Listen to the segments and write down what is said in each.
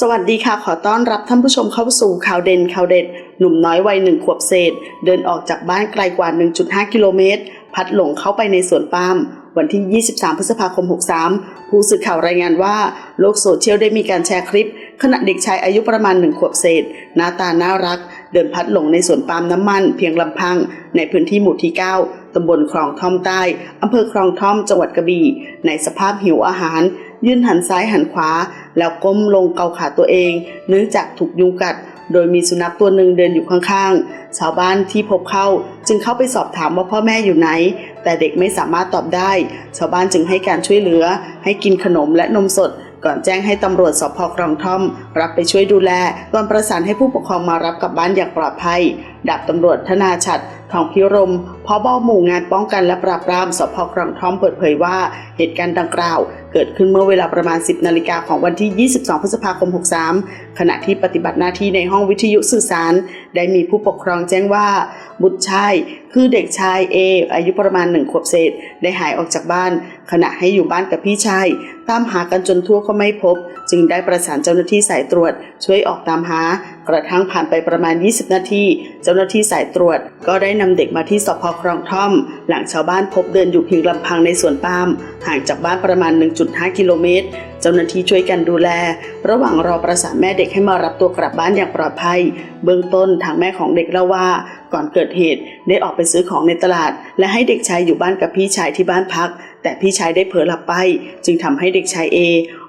สวัสดีค่ะ ขอต้อนรับท่านผู้ชมเข้าสู่ข่าวเด่นข่าวเด็ด หนุ่มน้อยวัยหนึ่งขวบเศษ เดินออกจากบ้านไกลกว่า 1.5 กิโลเมตร พัดหลงเข้าไปในสวนปาล์มวันที่ 23 พฤษภาคม 63 ผู้สื่อข่าวรายงานว่า โลกโซเชียลได้มีการแชร์คลิป ขณะเด็กชายอายุประมาณหนึ่งขวบเศษ หน้าตาน่ารัก เดินพัดหลงในสวนปาล์มน้ำมัน เพียงลำพัง ในพื้นที่หมู่ที่ 9 ตำบลคลองท่อมใต้อำเภอคลองท่อมจังหวัดกระบี่ ในสภาพหิวอาหาร ยื่นหันซ้ายหันขวา แล้วก้มลงเกาขาตัวเอง เนื่องจากถูกยุงกัด โดยมีสุนัขตัวหนึ่งเดินอยู่ข้างๆ ชาวบ้านที่พบเข้า จึงเข้าไปสอบถามว่าพ่อแม่อยู่ไหน แต่เด็กไม่สามารถตอบได้ ชาวบ้านจึงให้การช่วยเหลือ ให้กินขนมและนมสดก่อนแจ้งให้ตำรวจสพคลองท่อม รับไปช่วยดูแลก่อนประสานให้ผู้ปกครองมารับกลับบ้านอย่างปลอดภัย ดาบตำรวจธนาชัด ทองพิรม บหมู่งานป้องกันและปราบปรามสพคลองท่อมเปิดเผยว่าเหตุการณ์ดังกล่าว เกิดขึ้นเมื่อเวลาประมาณ 10 นาฬิกาของวันที่ 22 พฤษภาคม 63 ขณะที่ปฏิบัติหน้าที่ในห้องวิทยุสื่อสาร ได้มีผู้ปกครองแจ้งว่า บุตรชายคือเด็กชายเออายุประมาณหนึ่งขวบเศษ ได้หายออกจากบ้าน ขณะให้อยู่บ้านกับพี่ชาย ตามหากันจนทั่วก็ไม่พบ จึงได้ประสานเจ้าหน้าที่สายตรวจ ช่วยออกตามหา กระทั่งผ่านไปประมาณ 20 นาที เจ้าหน้าที่สายตรวจ ก็ได้นำเด็กมาที่สพคลองท่อม หลังชาวบ้านพบเดินอยู่เพียงลำพังในสวนปาล์มห่างจากบ้านประมาณ 1.5 กิโลเมตร เจ้าหน้าที่ช่วยกันดูแล ระหว่างรอประสานแม่เด็กให้มารับตัวกลับบ้านอย่างปลอดภัย เบื้องต้นทางแม่ของเด็กเล่าว่า ก่อนเกิดเหตุได้ออกไปซื้อของในตลาด และให้เด็กชายอยู่บ้านกับพี่ชายที่บ้านพัก แต่พี่ชายได้เผลอหลับไป จึงทำให้เด็กชายเอ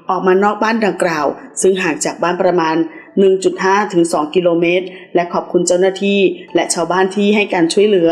ออกมานอกบ้านดังกล่าว ซึ่งห่างจากบ้านประมาณ 1.5 ถึง 2 กิโลเมตร และขอบคุณเจ้าหน้าที่ และชาวบ้านที่ให้การช่วยเหลือ